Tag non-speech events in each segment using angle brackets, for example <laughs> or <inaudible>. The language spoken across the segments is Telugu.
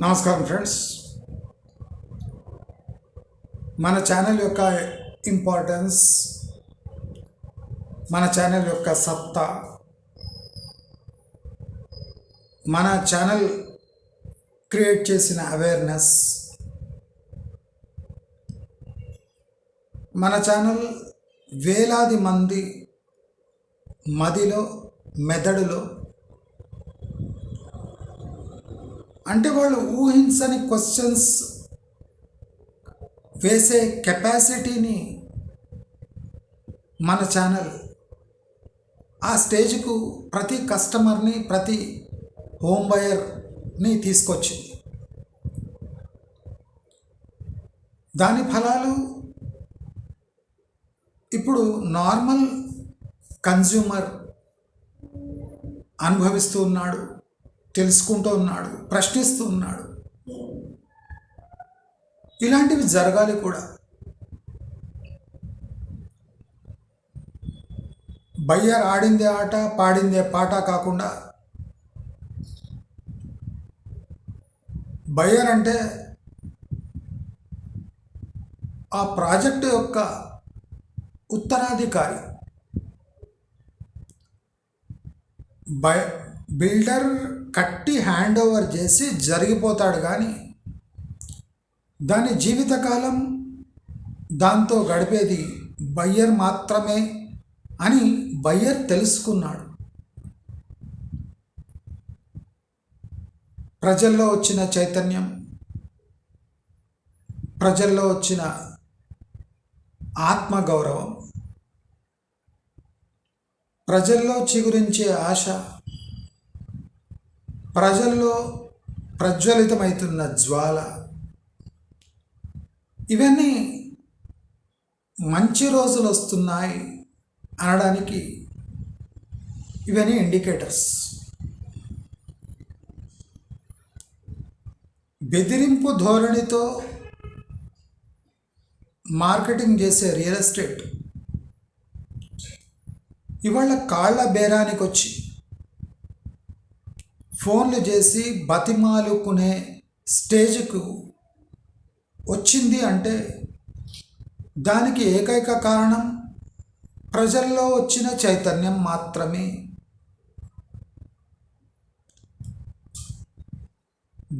నమస్కారం ఫ్రెండ్స్. మన ఛానల్ యొక్క ఇంపార్టెన్స్ మన ఛానల్ యొక్క సత్తా మన ఛానల్ క్రియేట్ చేసిన అవేర్నెస్ మన ఛానల్ వేలాది మంది మదిలో మెదడులో అంటే వాళ్ళు ఊహించని క్వశ్చన్స్ వేసే కెపాసిటీని మన ఛానల్ ఆ స్టేజ్కు ప్రతి కస్టమర్ని ప్రతి హోమ్ బయర్ని తీసుకొచ్చింది. దాని ఫలాలు ఇప్పుడు నార్మల్ కన్జ్యూమర్ అనుభవిస్తూ ఉన్నాడు. తెలుసుకుంటూ ఉన్నాడు ప్రశ్నిస్తూ ఉన్నాడు. ఇలాంటివి జరగాలి కూడా. బయ్యర్ ఆడిందే ఆట పాడిందే పాట కాకుండా బయ్యర్ అంటే ఆ ప్రాజెక్టు యొక్క ఉత్తరాధికారి. బయ బిల్డర్ కట్టి హ్యాండ్ ఓవర్ చేసి జరిగిపోతాడు కానీ దాని జీవితకాలం దాంతో గడిపేది బయ్యర్ మాత్రమే అని బయ్యర్ తెలుసుకున్నాడు. ప్రజల్లో వచ్చిన చైతన్యం ప్రజల్లో వచ్చిన ఆత్మగౌరవం ప్రజల్లో చిగురించే ఆశ ప్రజల్లో ప్రజ్వలితమవుతున్న జ్వాల. ఇవన్నీ మంచి రోజులు వస్తున్నాయి అనడానికి ఇవన్నీ ఇండికేటర్స్. బెదిరింపు ధోరణితో మార్కెటింగ్ చేసే రియల్ ఎస్టేట్ ఇవాళ కాళ్ళ బేరానికి వచ్చి ఫోన్లు చేసి బతిమాలుకునే స్టేజ్కు వచ్చింది అంటే దానికి ఏకైక కారణం ప్రజల్లో వచ్చిన చైతన్యం మాత్రమే.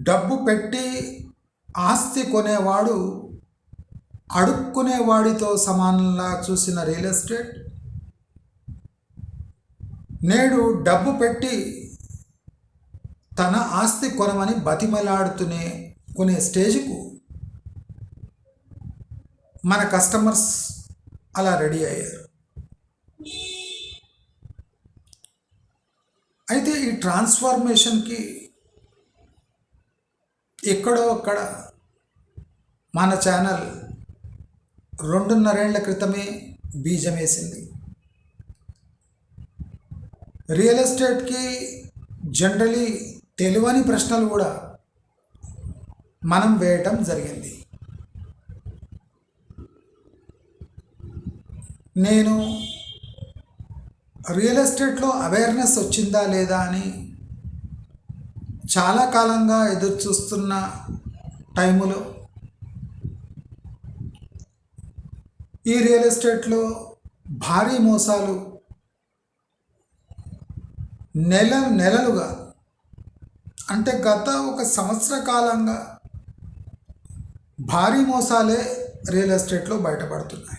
డబ్బు పెట్టి ఆస్తి కొనేవాడు అడుక్కునేవాడితో సమానంలా చూసిన రియల్ ఎస్టేట్ నేడు డబ్బు పెట్టి తన ఆస్తి కొనమని బతిమలాడుతూనే కొనే స్టేజ్కు మన కస్టమర్స్ అలా రెడీ అయ్యారు. అయితే ఈ ట్రాన్స్ఫార్మేషన్కి ఎక్కడో అక్కడ మన ఛానల్ రెండున్నరేళ్ళ క్రితమే బీజం వేసింది రియల్ ఎస్టేట్కి జనరలీ తెలియని ప్రశ్నలు కూడా మనం వేయటం జరిగింది. నేను రియల్ ఎస్టేట్లో అవేర్నెస్ వచ్చిందా లేదా అని చాలా కాలంగా ఎదురు చూస్తున్న టైములో ఈ రియల్ ఎస్టేట్లో భారీ మోసాలు నెల నెలలుగా అంటే గత ఒక సంవత్సర కాలంగా భారీ మోసాలే రియల్ ఎస్టేట్లో బయటపడుతున్నాయి.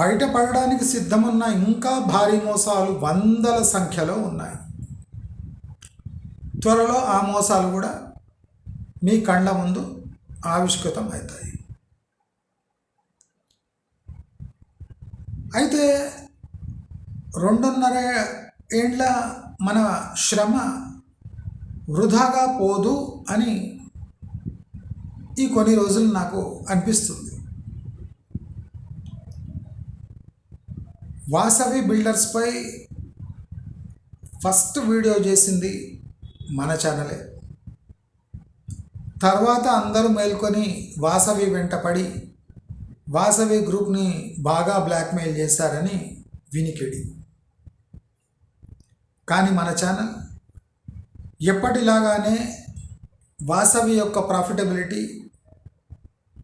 బయటపడడానికి సిద్ధమున్న ఇంకా భారీ మోసాలు వందల సంఖ్యలో ఉన్నాయి. త్వరలో ఆ మోసాలు కూడా మీ కళ్ళ ముందు ఆవిష్కృతం అవుతాయి అయితే రెండున్నర ఏండ్ల మన శ్రమ వృధాగా పోదు అని ఈ కొన్ని రోజులు నాకు అనిపిస్తుంది. వాసవి బిల్డర్స్పై ఫస్ట్ వీడియో చేసింది మన ఛానలే. తర్వాత అందరూ మేల్కొని వాసవి వెంటపడి వాసవి గ్రూప్ని బాగా బ్లాక్మెయిల్ చేశారని వినికిడి. కానీ మన ఛానల్ ఎప్పటిలాగానే వాసవి యొక్క ప్రాఫిటబిలిటీ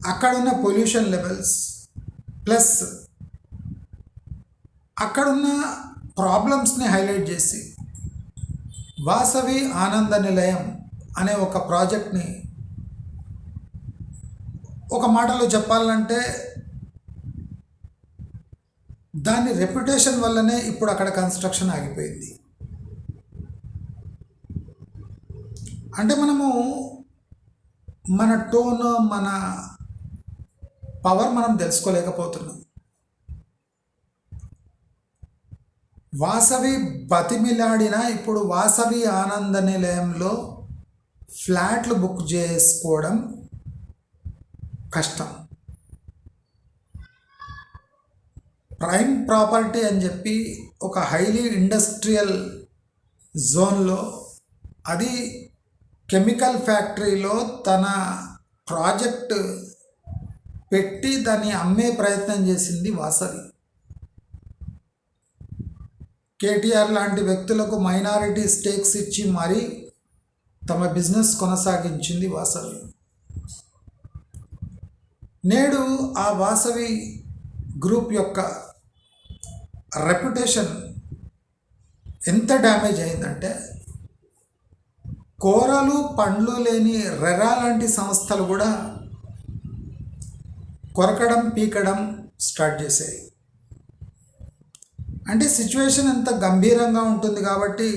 అక్కడున్న పొల్యూషన్ లెవెల్స్ ప్లస్ అక్కడున్న ప్రాబ్లమ్స్ని హైలైట్ చేసి వాసవి ఆనంద నిలయం అనే ఒక ప్రాజెక్ట్ని ఒక మాటలో చెప్పాలంటే దాని రెప్యుటేషన్ వల్లనే ఇప్పుడు అక్కడ కన్స్ట్రక్షన్ ఆగిపోయింది. అంటే మనము మన టోన్ మన పవర్ మనం తెలుసుకోలేకపోతున్నాం. వాసవి బతిమిలాడిన ఇప్పుడు వాసవి ఆనంద నిలయంలో ఫ్లాట్లు బుక్ చేసుకోవడం కష్టం. ప్రైమ్ ప్రాపర్టీ అని చెప్పి ఒక హైలీ ఇండస్ట్రియల్ జోన్లో అది కెమికల్ ఫ్యాక్టరీలో తన ప్రాజెక్ట్ పెట్టి దాన్ని అమ్మే ప్రయత్నం చేసింది వాసవి. కేటీఆర్ లాంటి వ్యక్తులకు మైనారిటీ స్టేక్స్ ఇచ్చి మరీ తమ బిజినెస్ కొనసాగించింది వాసవి. నేడు ఆ వాసవి గ్రూప్ యొక్క రెప్యుటేషన్ ఎంత డ్యామేజ్ అయిందంటే కూరలు పండ్లు లేని రెరా లాంటి సంస్థలు కూడా కొరకడం పీకడం స్టార్ట్ చేసాయి అంటే సిచ్యువేషన్ ఎంత గంభీరంగా ఉంటుంది కాబట్టి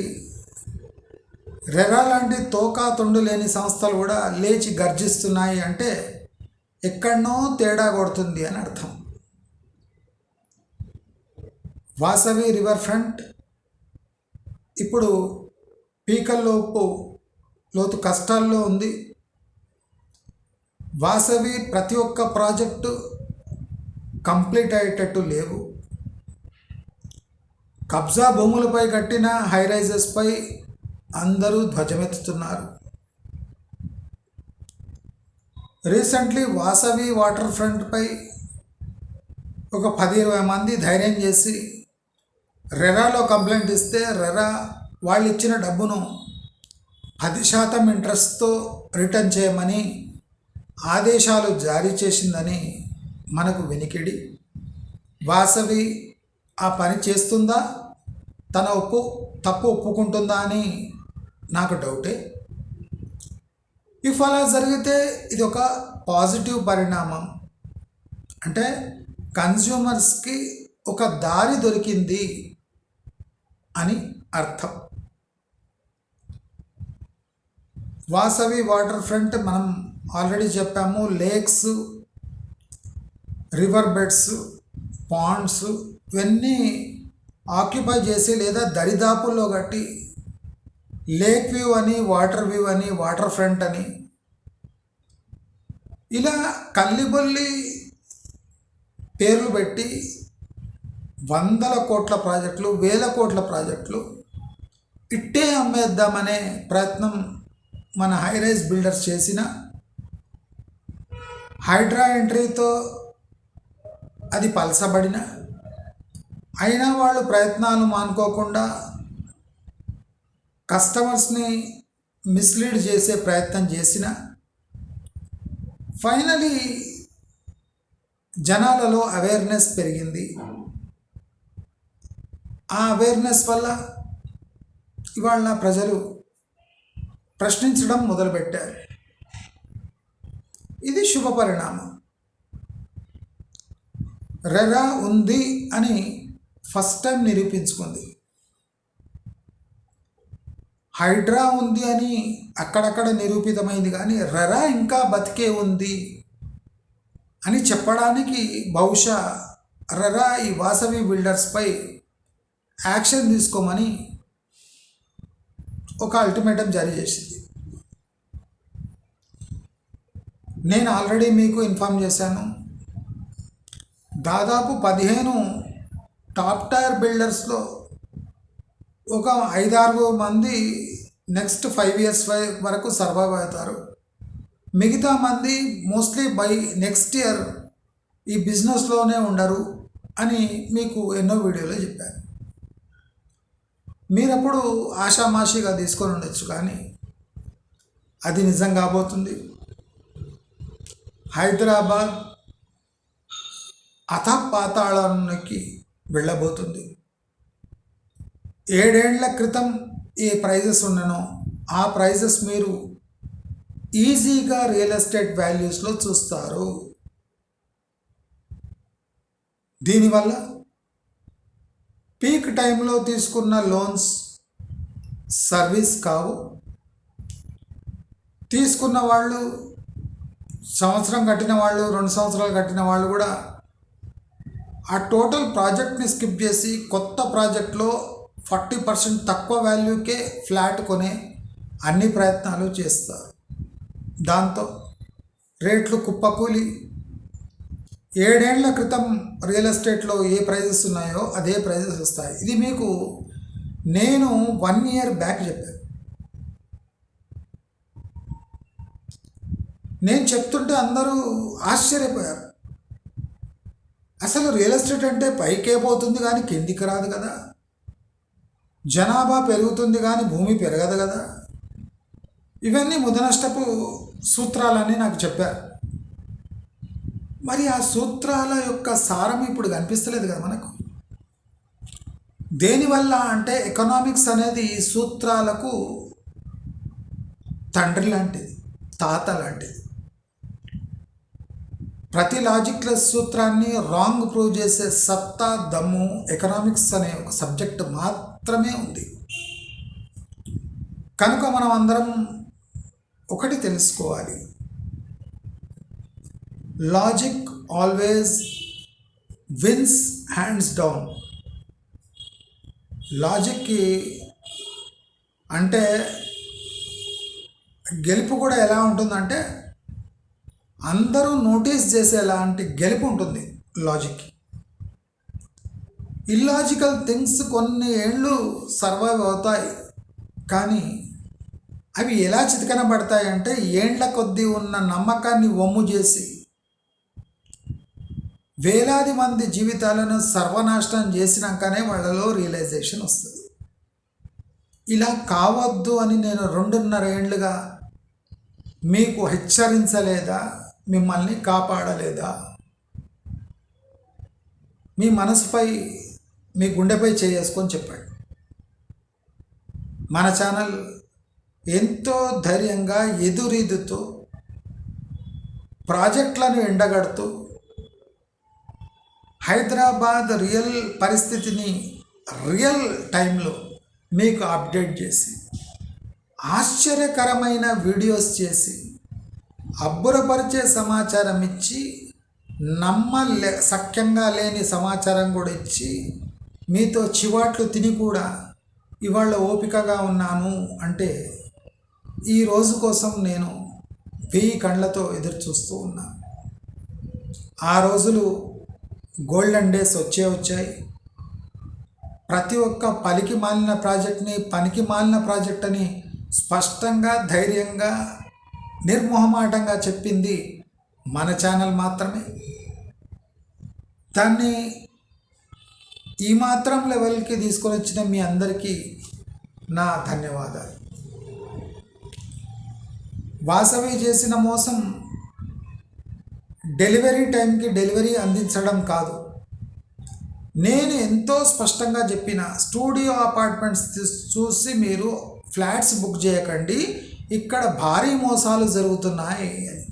రెరా లాంటి తోకా తొండు లేని సంస్థలు కూడా లేచి గర్జిస్తున్నాయి అంటే ఎక్కడనో తేడా కొడుతుంది అని అర్థం. వాసవి రివర్ ఫ్రంట్ ఇప్పుడు పీకల్లోపు లోతు కష్టాల్లో ఉంది. వాసవి ప్రతి ఒక్క ప్రాజెక్టు కంప్లీట్ అయ్యేటట్టు లేవు. కబ్జా భూములపై కట్టిన హైరైజెస్పై అందరూ ధ్వజమెత్తుతున్నారు. రీసెంట్లీ వాసవి వాటర్ ఫ్రంట్పై ఒక పది ఇరవై మంది ధైర్యం చేసి రెరాలో కంప్లైంట్ ఇస్తే రెరా వాళ్ళు ఇచ్చిన డబ్బును పది శాతం ఇంట్రెస్ట్తో రిటర్న్ చేయమని ఆదేశాలు జారీ చేసిందని మనకు వినికిడి. వాసవి ఆ పని చేస్తుందా? తన ఒప్పు తప్పు ఒప్పుకుంటుందా? అని నాకు డౌటే. ఇఫ్ అలా జరిగితే ఇది ఒక పాజిటివ్ పరిణామం. అంటే కన్స్యూమర్స్కి ఒక దారి దొరికింది అని అర్థం. వాసవి వాటర్ ఫ్రంట్ మనం ఆల్రెడీ చెప్పాము లేక్స్ రివర్ బెడ్స్ పాండ్స్ ఇవన్నీ ఆక్యుపై చేసి లేదా దరిదాపుల్లో కట్టి లేక్ వ్యూ అని వాటర్ వ్యూ అని వాటర్ ఫ్రంట్ అని ఇలా కల్లిబొల్లి పేర్లు పెట్టి వందల కోట్ల ప్రాజెక్టులు వేల కోట్ల ప్రాజెక్టులు ఇట్టే అమ్మేద్దామనే ప్రయత్నం మన హైరైజ్ బిల్డర్స్ చేసిన హైడ్రా ఎంట్రీతో అది పలసబడిన. అయినా వాళ్ళు ప్రయత్నాలు మానుకోకుండా కస్టమర్స్ని మిస్లీడ్ చేసే ప్రయత్నం చేసిన. ఫైనలీ జనాలలో అవేర్నెస్ పెరిగింది. ఆ అవేర్నెస్ వల్ల ఇవాళ ప్రజలు ప్రశ్నించడం మొదలుపెట్టారు. ఇది శుభ పరిణామం. రెరా ఉంది అని ఫస్ట్ టైం నిరూపించుకుంది. హైడ్రా ఉంది అని అక్కడక్కడ నిరూపితమైంది కానీ రెరా ఇంకా బతికే ఉంది అని చెప్పడానికి బహుశా రెరా ఈ వాసవి బిల్డర్స్పై యాక్షన్ తీసుకోమని ఒక అల్టిమేటం జారీ చేసింది. నేను ఆల్రెడీ మీకు ఇన్ఫామ్ చేశాను. దాదాపు పదిహేను టాప్ టైర్ బిల్డర్స్లో ఒక ఐదారు మంది నెక్స్ట్ ఫైవ్ ఇయర్స్ వరకు సర్వైవ్ అవుతారు. మిగతా మంది మోస్ట్లీ బై నెక్స్ట్ ఇయర్ ఈ బిజినెస్లోనే ఉండరు అని మీకు ఎన్నో వీడియోలో చెప్పాను. మీరప్పుడు ఆషామాషిగా తీసుకొని ఉండొచ్చు కానీ అది నిజం కాబోతుంది. హైదరాబాద్ అథపాతాళానికి వెళ్ళబోతుంది. ఏడేళ్ళ క్రితం ఏ ప్రైజెస్ ఉన్ననో ఆ ప్రైజెస్ మీరు ఈజీగా రియల్ ఎస్టేట్ వాల్యూస్లో చూస్తారు. దీనివల్ల పీక్ టైంలో తీసుకున్న లోన్స్ సర్వీస్ కావు. తీసుకున్న వాళ్ళు సంవత్సరం కట్టిన వాళ్ళు రెండు సంవత్సరాలు కట్టిన వాళ్ళు కూడా ఆ టోటల్ ప్రాజెక్ట్ని స్కిప్ చేసి కొత్త ప్రాజెక్ట్లో ఫార్టీ పర్సెంట్ తక్కువ వాల్యూకే ఫ్లాట్ కొనే అన్ని ప్రయత్నాలు చేస్తారు. దాంతో రేట్లు కుప్పకూలి ఏడేళ్ళ క్రితం రియల్ ఎస్టేట్లో ఏ ప్రైజెస్ ఉన్నాయో అదే ప్రైజెస్ వస్తాయి. ఇది మీకు నేను వన్ ఇయర్ బ్యాక్ చెప్పాను. నేను చెప్తుంటే అందరూ ఆశ్చర్యపోయారు. అసలు రియల్ ఎస్టేట్ అంటే పైకే పోతుంది కానీ కిందికి రాదు కదా. జనాభా పెరుగుతుంది కానీ భూమి పెరగదు కదా. ఇవన్నీ ముదనష్టపు సూత్రాలని నాకు చెప్పారు. మరి ఆ సూత్రాల యొక్క సారం ఇప్పుడు కనిపిస్తలేదు కదా మనకు? దేనివల్ల అంటే ఎకనామిక్స్ అనేది సూత్రాలకు తండ్రి లాంటిది తాత లాంటిది. ప్రతి లాజిక్ల సూత్రాన్ని రాంగ్ ప్రూవ్ చేసే సత్తా దమ్ము ఎకనామిక్స్ అనే ఒక సబ్జెక్ట్ మాత్రమే ఉంది. కనుక మనం అందరం ఒకటి తెలుసుకోవాలి. Logic always wins hands down లాజిక్కి అంటే గెలుపు కూడా ఎలా ఉంటుందంటే అందరూ నోటీస్ చేసేలాంటి గెలుపు ఉంటుంది లాజిక్కి ఇల్లాజికల్ థింగ్స్ కొన్ని ఏళ్ళు సర్వైవ్ అవుతాయి. కానీ అవి ఎలా చితకనబడతాయి అంటే ఏండ్ల కొద్దీ ఉన్న నమ్మకాన్ని వమ్ము చేసి వేలాది మంది జీవితాలను సర్వనాశనం చేసినాకనే వాళ్ళలో రియలైజేషన్ వస్తుంది. ఇలా కావద్దు అని నేను రెండున్నర ఏండ్లుగా మీకు హెచ్చరించలేదా? మిమ్మల్ని కాపాడలేదా? మీ మనసుపై మీ గుండెపై చేసుకొని చెప్పాడు. మన ఛానల్ ఎంతో ధైర్యంగా ఎదురీదుతూ ప్రాజెక్టులను ఎండగడుతూ హైదరాబాద్ రియల్ పరిస్థితిని రియల్ టైంలో మీకు అప్డేట్ చేసి ఆశ్చర్యకరమైన వీడియోస్ చేసి అబ్బురపరిచే సమాచారం ఇచ్చి నమ్మలే సఖ్యంగా లేని సమాచారం కూడా ఇచ్చి మీతో చివాట్లు తిని కూడా ఇవాళ ఓపికగా ఉన్నాను అంటే ఈ రోజు కోసం నేను వెయ్యి కళ్ళతో ఎదురు చూస్తూ ఉన్నాను. ఆ రోజులు గోల్డెన్ డేస్ వచ్చే వచ్చాయి. ప్రతి ఒక్క పలికి మాలిన ప్రాజెక్ట్ని పనికి మాలిన ప్రాజెక్ట్ అని స్పష్టంగా ధైర్యంగా నిర్మోహమాటంగా చెప్పింది మన ఛానల్ మాత్రమే. దాన్ని ఈ మాత్రం లెవెల్కి తీసుకొని వచ్చిన మీ అందరికీ నా ధన్యవాదాలు. వాసవి చేసిన మోసం డెలివరీ టైంకి డెలివరీ అందించడం కాదు. నేను ఎంతో స్పష్టంగా చెప్పిన స్టూడియో అపార్ట్మెంట్స్ చూసి మీరు ఫ్లాట్స్ బుక్ చేయకండి. ఇక్కడ భారీ మోసాలు జరుగుతున్నాయి. అని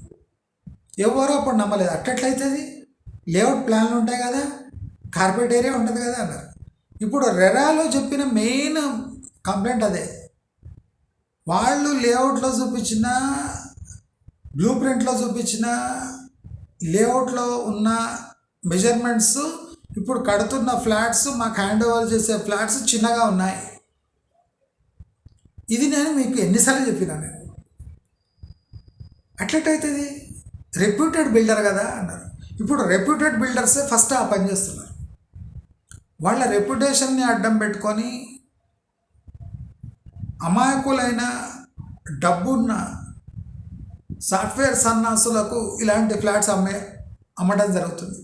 ఎవరో అప్పుడు నమ్మలేదు. అట్టట్లయితుంది లేఅవుట్ ప్లాన్లు ఉంటాయి కదా? కార్పొరేట్ ఏరియా ఉంటుంది కదా అన్నారు. ఇప్పుడు రెరాలో చెప్పిన మెయిన్ కంప్లైంట్ అదే. వాళ్ళు లేఅవుట్లో చూపించిన బ్లూ ప్రింట్లో చూపించిన లేఅవుట్లో ఉన్న మెజర్మెంట్స్ ఇప్పుడు కడుతున్న ఫ్లాట్స్ మాకు హ్యాండ్ ఓవర్ చేసే ఫ్లాట్స్ చిన్నగా ఉన్నాయి. ఇది నేను మీకు ఎన్నిసార్లు చెప్పినా నేను. అట్లెట్టయితుంది రెప్యూటెడ్ బిల్డర్ కదా అన్నారు. ఇప్పుడు రెప్యూటెడ్ బిల్డర్సే ఫస్ట్ ఆ పని చేస్తున్నారు. వాళ్ళ రెప్యుటేషన్ని అడ్డం పెట్టుకొని అమాయకులైన డబ్బున్న సాఫ్ట్వేర్ సన్నాసులకు ఇలాంటి ఫ్లాట్స్ అమ్మే అమ్మడం జరుగుతుంది.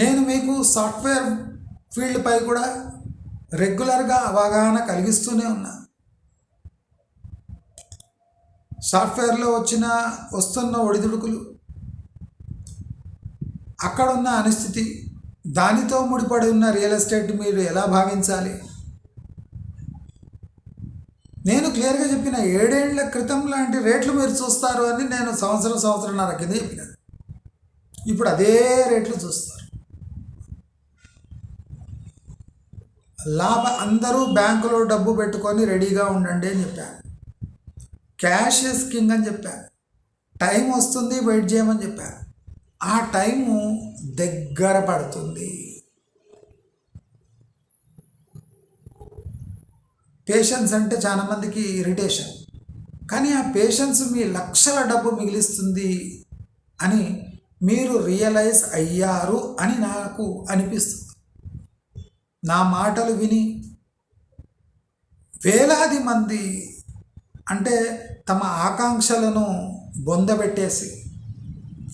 నేను మీకు సాఫ్ట్వేర్ ఫీల్డ్పై కూడా రెగ్యులర్గా అవగాహన కలిగిస్తూనే ఉన్నా. సాఫ్ట్వేర్లో వచ్చిన వస్తున్న ఒడిదుడుకులు అక్కడున్న అనిస్థితి దానితో ముడిపడి ఉన్న రియల్ ఎస్టేట్ మీరు ఎలా భావించాలి? నేను క్లియర్గా చెప్పిన ఏడేళ్ళ క్రితం లాంటి రేట్లు మీరు చూస్తారు అని నేను సంవత్సరం సంవత్సరంన్నర కింద చెప్పిన. ఇప్పుడు అదే రేట్లు చూస్తారు. లాభ అందరూ బ్యాంకులో డబ్బు పెట్టుకొని రెడీగా ఉండండి అని చెప్పాను క్యాష్ ఇస్ కింగ్ అని చెప్పాను టైం వస్తుంది వెయిట్ చేయమని చెప్పాను ఆ టైము దగ్గర పడుతుంది. పేషెన్స్ అంటే చాలామందికి ఇరిటేషన్ కానీ ఆ పేషెన్స్ మీ లక్షల డబ్బు మిగిలిస్తుంది అని మీరు రియలైజ్ అయ్యారు అని నాకు అనిపిస్తుంది. నా మాటలు విని వేలాది మంది అంటే తమ ఆకాంక్షలను బొందబెట్టేసి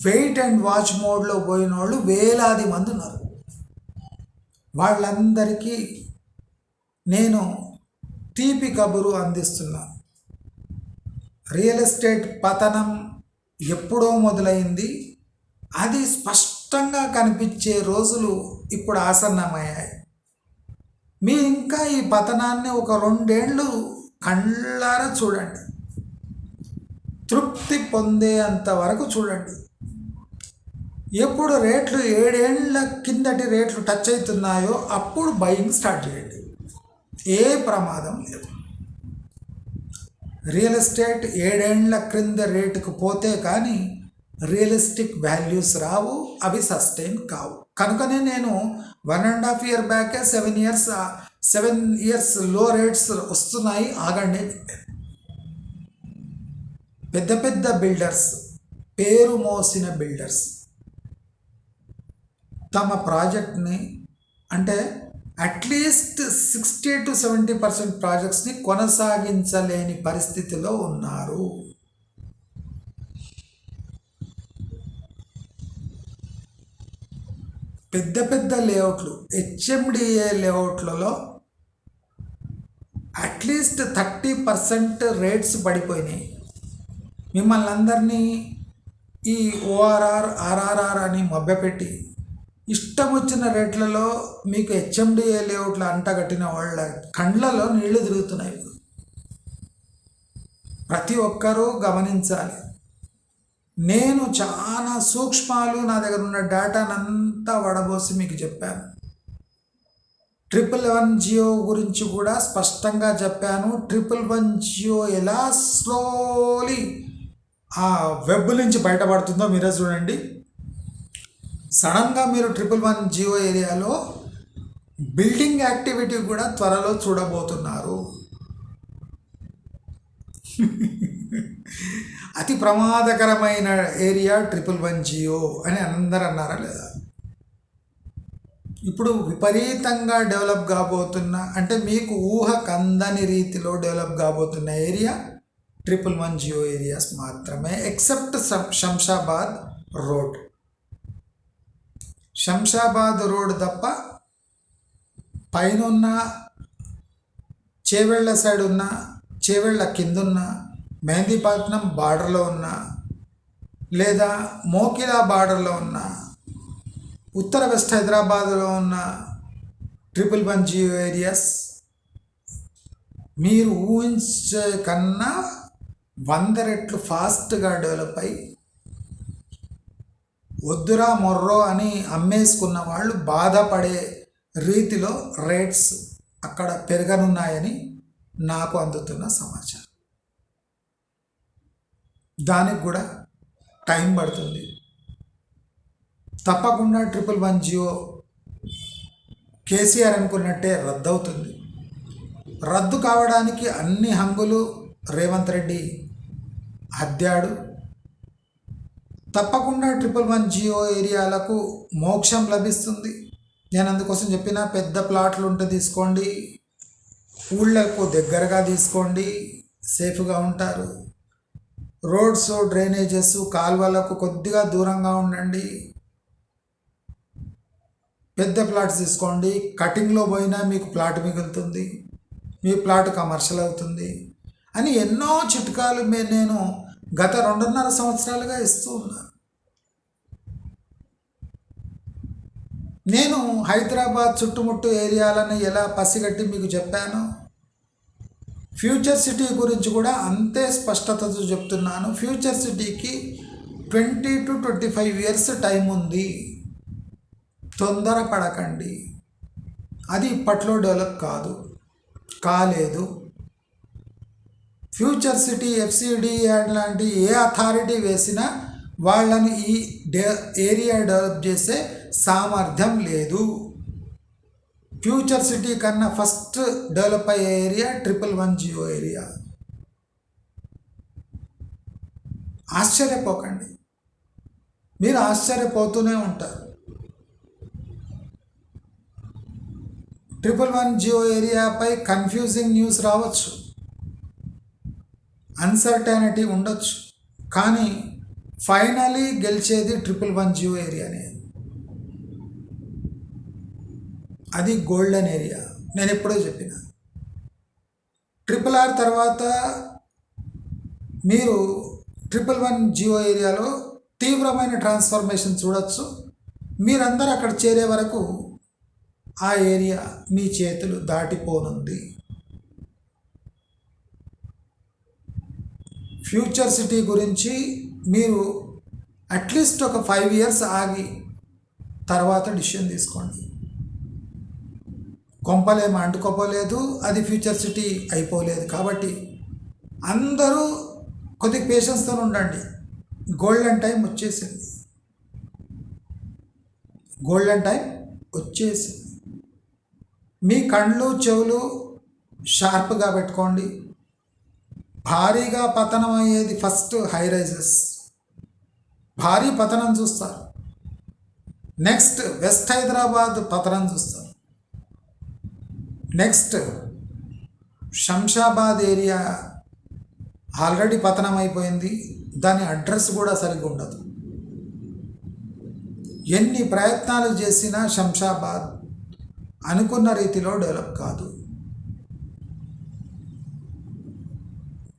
వెయిట్ అండ్ వాచ్ మోడ్లో పోయిన వాళ్ళు వేలాది మంది ఉన్నారు. వాళ్ళందరికీ నేను తీపి కబురు అందిస్తున్నాను రియల్ ఎస్టేట్ పతనం ఎప్పుడో మొదలైంది. అది స్పష్టంగా కనిపించే రోజులు ఇప్పుడు ఆసన్నమయ్యాయి. మీరు ఇంకా ఈ పతనాన్ని ఒక రెండేళ్ళు కళ్ళారా చూడండి. తృప్తి పొందేంత వరకు చూడండి. ఎప్పుడు రేట్లు ఏడేళ్ళ కిందటి రేట్లు టచ్ అవుతున్నాయో అప్పుడు బయింగ్ స్టార్ట్ చేయండి. ఏ ప్రమాదం లేదు. రియల్ ఎస్టేట్ ఏడేండ్ల క్రింద రేటుకు పోతే కానీ రియలిస్టిక్ వాల్యూస్ రావు అవి సస్టైన్ కావు. కనుకనే నేను వన్ అండ్ హాఫ్ ఇయర్ బ్యాకే సెవెన్ ఇయర్స్ సెవెన్ ఇయర్స్లో రేట్స్ వస్తున్నాయి ఆగండి పెద్ద పెద్ద బిల్డర్స్ పేరు మోసిన బిల్డర్స్ తమ ప్రాజెక్ట్ని అంటే at least sixty to seventy percent ప్రాజెక్ట్స్ని కొనసాగించలేని పరిస్థితిలో ఉన్నారు. పెద్ద పెద్ద లేఅవుట్లు HMDA లేఅవుట్లలో at least thirty percent rates పడిపోయినాయి. మిమ్మల్ని అందరినీ ఈ ఓఆర్ఆర్ ఆర్ఆర్ఆర్ అని మభ్యపెట్టి ఇష్టం వచ్చిన రేట్లలో మీకు హెచ్ఎండిఏ లేఅవుట్లు అంటగట్టిన వాళ్ళ కండ్లలో నీళ్ళు తిరుగుతున్నాయి. ప్రతి ఒక్కరూ గమనించాలి. నేను చాలా సూక్ష్మాలు నా దగ్గర ఉన్న డేటానంతా వడబోసి మీకు చెప్పాను. ట్రిపుల్ వన్ జియో గురించి కూడా స్పష్టంగా చెప్పాను. ట్రిపుల్ వన్ జియో ఎలా స్లోలీ ఆ వెబ్ నుంచి బయటపడుతుందో మీరే చూడండి. సడన్గా మీరు ట్రిపుల్ వన్ జియో ఏరియాలో బిల్డింగ్ యాక్టివిటీ కూడా త్వరలో చూడబోతున్నారు. <laughs> అతి ప్రమాదకరమైన ఏరియా ట్రిపుల్ వన్ జియో అని అందరు అన్నారా లేదా? ఇప్పుడు విపరీతంగా డెవలప్ కాబోతున్న అంటే మీకు ఊహ కందని రీతిలో డెవలప్ కాబోతున్న area triple one GO areas మాత్రమే except Shamshabad road. Shamshabad road తప్ప పైన చేవెళ్ళ సైడ్ ఉన్న చేవెళ్ళ కిందున్న మెహందీపట్నం బార్డర్లో ఉన్న లేదా మోకిలా బార్డర్లో ఉన్న ఉత్తర వెస్ట్ హైదరాబాద్లో ఉన్న ట్రిపుల్ వన్ జియో ఏరియాస్ మీరు ఊహించే కన్నా వంద రెట్లు ఫాస్ట్గా డెవలప్ అయ్యి వద్దురా మొర్రో అని అమ్మేసుకున్న వాళ్ళు బాధపడే రీతిలో రేట్స్ అక్కడ పెరగనున్నాయని నాకు అందుతున్న సమాచారం. దానికి కూడా టైం పడుతుంది. తప్పకుండా ట్రిపుల్ వన్ జియో కేసీఆర్ అనుకున్నట్టే రద్దు అవుతుంది రద్దు కావడానికి అన్ని హంగులు రేవంత్ రెడ్డి అద్దాడు. తప్పకుండా ట్రిపుల్ వన్ జియో ఏరియాలకు మోక్షం లభిస్తుంది. నేను అందుకోసం చెప్పిన పెద్ద ప్లాట్లు ఉంటే తీసుకోండి. ఊళ్ళకు దగ్గరగా తీసుకోండి. సేఫ్గా ఉంటారు. రోడ్స్ డ్రైనేజెస్ కాల్వలకు కొద్దిగా దూరంగా ఉండండి. పెద్ద ప్లాట్స్ తీసుకోండి. కటింగ్లో పోయినా మీకు ప్లాట్ మిగులుతుంది. మీ ప్లాట్ కమర్షియల్ అవుతుంది. అని ఎన్నో చిట్కాలు మే నేను గత రెండున్నర సంవత్సరాలుగా ఇస్తూ ఉన్నాను. నేను హైదరాబాద్ చుట్టుముట్టు ఏరియాలను ఎలా పసిగట్టి మీకు చెప్పాను ఫ్యూచర్ సిటీ గురించి కూడా అంతే స్పష్టతతో చెప్తున్నాను. ఫ్యూచర్ సిటీకి twenty two twenty five years time ఉంది. తొందరపడకండి అది ఇప్పట్లో డెవలప్ కాదు కాలేదు. ఫ్యూచర్ సిటీ ఎఫ్సిడి లాంటి ఏ అథారిటీ వేసినా వాళ్ళని ఈ డే ఏరియా డెవలప్ చేసే సామర్థ్యం లేదు. ఫ్యూచర్ సిటీ కన్నా ఫస్ట్ డెవలప్ అయ్యే area triple one GO area. ఆశ్చర్యపోకండి. మీరు ఆశ్చర్యపోతూనే ఉంటారు. ట్రిపుల్ వన్ జియో ఏరియాపై కన్ఫ్యూజింగ్ న్యూస్ రావచ్చు. అన్సర్టైనిటీ ఉండొచ్చు. కానీ ఫైనలీ గెలిచేది ట్రిపుల్ వన్ జియో ఏరియానే. అది గోల్డెన్ ఏరియా నేను ఎప్పుడో చెప్పిన. ట్రిపుల్ ఆర్ తర్వాత మీరు ట్రిపుల్ వన్ జియో ఏరియాలో తీవ్రమైన ట్రాన్స్ఫర్మేషన్ చూడొచ్చు. మీరందరూ అక్కడ చేరే వరకు ఆ ఏరియా మీ చేతులు దాటిపోనుంది. ఫ్యూచర్ సిటీ గురించి మీరు అట్లీస్ట్ ఒక ఫైవ్ ఇయర్స్ ఆగి తర్వాత డిసిషన్ తీసుకోండి. కొంపలేమో అంటుకోపోలేదు అది ఫ్యూచర్ సిటీ అయిపోలేదు కాబట్టి అందరూ కొద్ది పేషెన్స్తో ఉండండి. గోల్డెన్ టైం వచ్చేసింది. గోల్డెన్ టైం వచ్చేసింది. మీ కళ్ళు చెవులు షార్ప్గా పెట్టుకోండి. భారీగా పతనం అయ్యేది ఫస్ట్ హై రైజెస్. భారీ పతనం చూస్తారు. నెక్స్ట్ వెస్ట్ హైదరాబాద్ పతనం చూస్తారు. నెక్స్ట్ శంషాబాద్ ఏరియా ఆల్రెడీ పతనం అయిపోయింది. దాని అడ్రస్ కూడా సరిగ్గా ఉండదు. ఎన్ని ప్రయత్నాలు చేసినా శంషాబాద్ అనుకున్న రీతిలో డెవలప్ కాదు.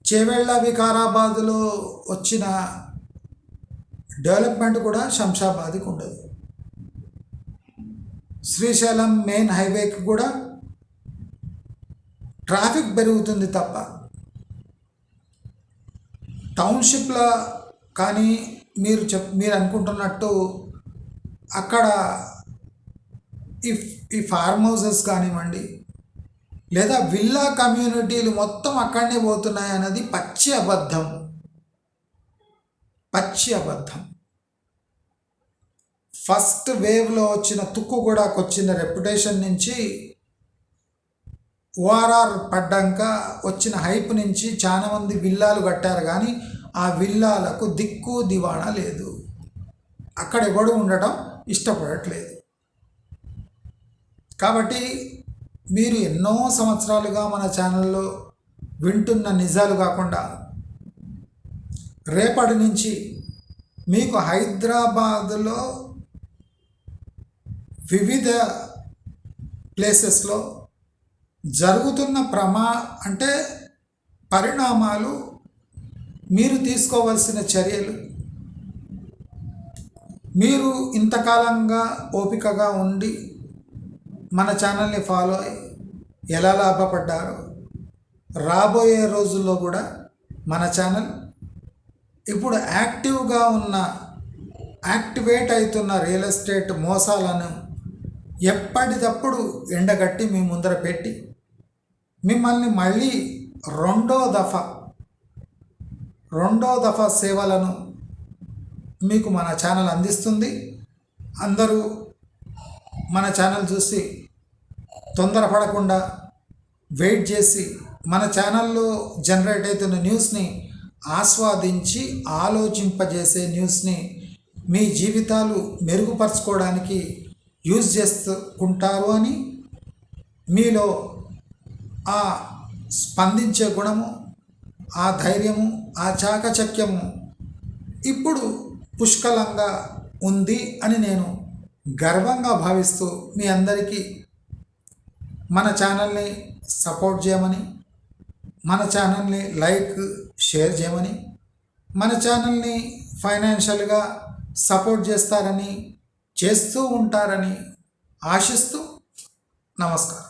చేవెళ్ళ వికారాబాద్లో వచ్చిన డెవలప్మెంట్ కూడా శంషాబాద్కి ఉండదు. శ్రీశైలం మెయిన్ హైవేకి కూడా ట్రాఫిక్ పెరుగుతుంది తప్ప టౌన్షిప్లో కానీ మీరు చెప్ మీరు అనుకుంటున్నట్టు అక్కడ ఈ ఈ ఫార్మ్ హౌసెస్ కానివ్వండి లేదా విల్లా కమ్యూనిటీలు మొత్తం అక్కడనే పోతున్నాయి అన్నది పచ్చి అబద్ధం. పచ్చి అబద్ధం. ఫస్ట్ వేవ్లో వచ్చిన తుక్కు కూడా వచ్చిన రెప్యుటేషన్ నుంచి ఓఆర్ఆర్ పడ్డాక వచ్చిన హైప్ నుంచి చాలామంది విల్లాలు కట్టారు కానీ ఆ విల్లాలకు దిక్కు దివాణా లేదు. అక్కడ ఎవడు ఉండటం ఇష్టపడట్లేదు. కాబట్టి మీరు ఎన్నో సంవత్సరాలుగా మన ఛానల్లో వింటున్న నిజాలు కాకుండా రేపటి నుంచి మీకు హైదరాబాదులో వివిధ ప్లేసెస్లో జరుగుతున్న ప్రమా అంటే పరిణామాలు మీరు తీసుకోవాల్సిన చర్యలు. మీరు ఇంతకాలంగా ఓపికగా ఉండి మన ఛానల్ని ఫాలో అయ్యి ఎలా లాభపడ్డారో రాబోయే రోజుల్లో కూడా మన ఛానల్ ఇప్పుడు యాక్టివ్గా ఉన్న యాక్టివేట్ అవుతున్న రియల్ ఎస్టేట్ మోసాలను ఎప్పటికప్పుడు ఎండగట్టి మీ ముందర పెట్టి మిమ్మల్ని మళ్ళీ రెండో దఫా రెండో దఫా సేవలను మీకు మన ఛానల్ అందిస్తుంది. అందరూ మన ఛానల్ చూసి తొందరపడకుండా వెయిట్ చేసి మన ఛానల్లో జనరేట్ అవుతున్న న్యూస్ని ఆస్వాదించి ఆలోచింపజేసే న్యూస్ని మీ జీవితాలు మెరుగుపరచుకోవడానికి యూజ్ చేసుకుంటారు అని మీలో ఆ స్పందించే గుణము ఆ ధైర్యము ఆ చాకచక్యము ఇప్పుడు పుష్కలంగా ఉంది అని నేను గర్వంగా భావిస్తూ మీ అందరికీ మన ఛానల్ని సపోర్ట్ చేయమని మన ఛానల్ని లైక్ షేర్ చేయమని మన ఛానల్ని ఫైనాన్షియల్గా సపోర్ట్ చేస్తారని చేస్తూ ఉంటారని ఆశిస్తూ నమస్కారం.